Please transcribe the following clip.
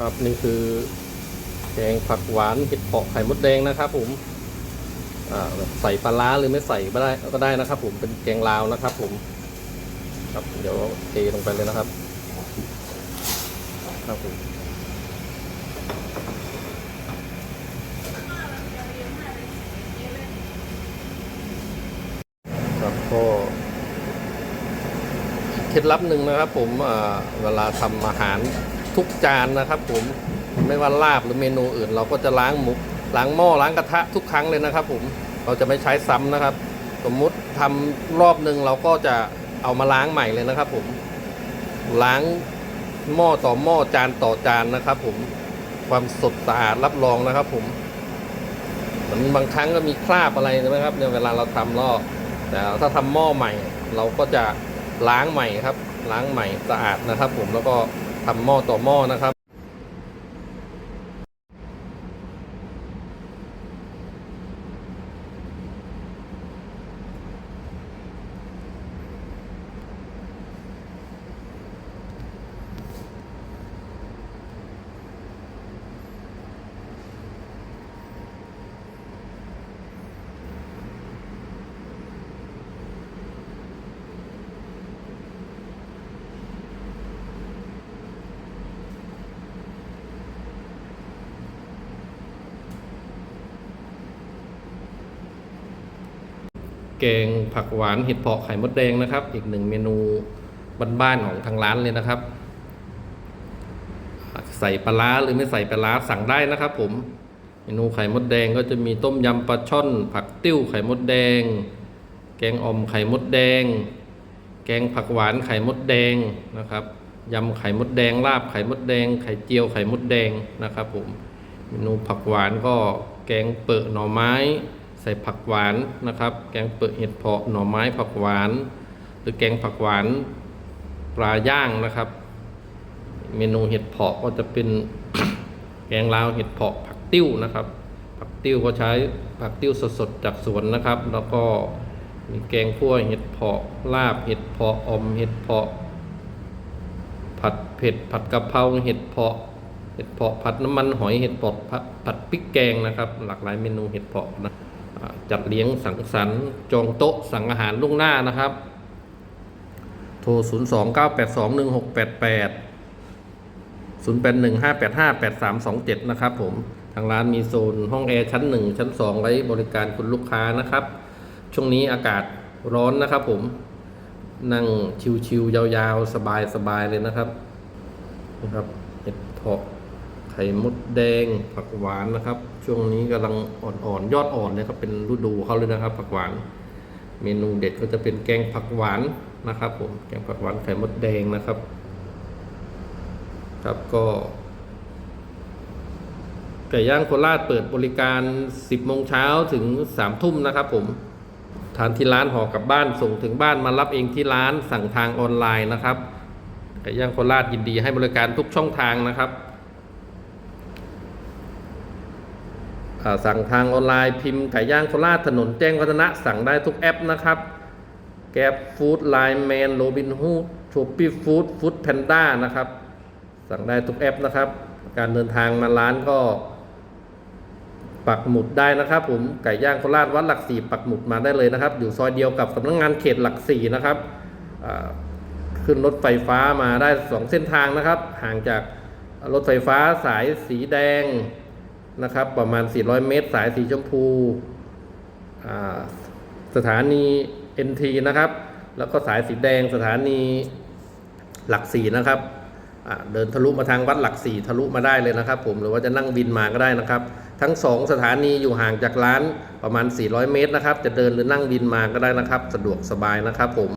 ครับนี่คือแกงผักหวานเห็ดเผาะไข่มดแดงนะครับ ผมใส่ปลาร้าหรือไม่ใส่ก็ได้ก็ได้นะครับ ผมเป็นแกงลาวนะครับ ผม ครับเดี๋ยวเทลงไปเลยนะครับ ครับผมครับก็เคล็ดลับหนึ่งนะครับ ผมเวลาทำอาหาร ทุกจานนะครับ ผมไม่ว่าลาบหรือเมนูอื่น เราก็จะล้างหมุล้างหม้อล้างกระทะทุกครั้งเลยนะครับ ผมเราจะไม่ใช้ซ้ำนะครับ สมมุติทำรอบหนึ่งเราก็จะเอามาล้างใหม่เลยนะครับ ผมล้างหม้อต่อหม้อจานต่อจานนะครับ ผมความสดสะอาดรับรองนะครับ ผมมือนบางครั้งก็มีคราบอะไรนะครับในเวลาเราทำรอบแต่ถ้าทำหม้อใหม่ เราก็จะล้างใหม่ครับ ล้างใหม่สะอาดนะครับ ผมแล้วก็ ทำหม้อต่อหม้อนะครับ แกงผักหวานเห็ดเผาะไข่มดแดงนะครับ อีกหนึ่งเมนูบ้านๆของทางร้านเลยนะครับ ใส่ปลาร้าหรือไม่ใส่ปลาร้าสั่งได้นะครับ ผม เมนูไข่มดแดงก็จะมีต้มยำปลาช่อน ผักติ้วไข่มดแดง แกงอ่อมไข่มดแดง แกงผักหวานไข่มดแดงนะครับยำไข่มดแดงลาบไข่มดแดง ไข่เจียวไข่มดแดงนะครับ ผมเมนูผักหวานก็แกงเปิดหน่อไม้ ใส่ผักหวานนะครับ แกงเปิดเห็ดเผาะหน่อไม้ผักหวาน หรือแกงผักหวานปลาย่างนะครับ เมนูเห็ดเผาะก็จะเป็นแกงลาวเห็ดเผาะผักติ้วนะครับ ผักติ้วก็ใช้ผักติ้วสดๆจากสวนนะครับ แล้วก็มีแกงคั่วเห็ดเผาะลาบเห็ดเผาะอมเห็ดเผาะ ผัดเผ็ดผัดกะเพราเห็ดเผาะเห็ดเผาะผัดน้ำมันหอยเห็ดเผาะผัดผัดพริกแกงนะครับ หลากหลายเมนูเห็ดเผาะนะ จัดเลี้ยงสังสรรค์ จองโต๊ะสั่งอาหารล่วงหน้านะครับ โทร 0 2 9 8 2 1 6 8 8 0 8 1 5 8 5 8 3 2 7 นะครับผม ทางร้านมีโซนห้องแอร์ชั้น 1 ชั้น 2 ไว้บริการคุณลูกค้านะครับ ช่วงนี้อากาศร้อนนะครับผม นั่งชิวๆยาวๆ สบายๆ เลยนะครับนะครับเห็ดเผาะ ไข่มดแดงผักหวานนะครับ ช่วงนี้กำลังอ่อนๆยอดอ่อนเลยครับเป็นฤดูเขาเลยนะครับ ผักหวาน เมนูเด็ดก็จะเป็นแกงผักหวานนะครับ ผมแกงผักหวานไข่มดแดงนะครับ ครับก็ไก่ย่างโคราชเปิดบริการ 10โมงเช้าถึง3ทุ่มนะครับ ผมทานที่ร้านห่อกลับบ้านส่งถึงบ้านมารับเองที่ร้านสั่งทางออนไลน์นะครับไก่ย่างโคราชยินดีให้บริการทุกช่องทางนะครับอ่า สั่งทางออนไลน์พิมพ์ไก่ย่างโคราชถนนแจ้งวัฒนะสั่งได้ทุกแอปนะครับแกร็บฟู้ดไลน์แมนโรบินฮูดชูปี้ฟู้ดฟู้ดแพนด้านะครับ สั่งได้ทุกแอปนะครับ การเดินทางมาร้านก็ ปักหมุดได้นะครับ ผมไก่ย่างโคราชวัดหลักสี่ปักหมุดมาได้เลยนะครับ อยู่ซอยเดียวกับสำนักงงานเขตหลักสี่นะครับขึ้นรถไฟฟ้ามาได้สองเส้นทางนะครับ ห่างจากรถไฟฟ้าสายสีแดง นะครับ ประมาณ 400 เมตร สายสีชมพู สถานี NT นะครับ แล้วก็สายสีแดงสถานีหลักสี่นะครับ เดินทะลุมาทางวัดหลักสี่ทะลุมาได้เลยนะครับ ผมหรือว่าจะนั่งบินมาก็ได้นะครับ ทั้งสองสถานีอยู่ห่างจากร้านประมาณ 400 เมตรนะครับ จะเดินหรือนั่งบินมาก็ได้นะครับ สะดวกสบายนะครับผม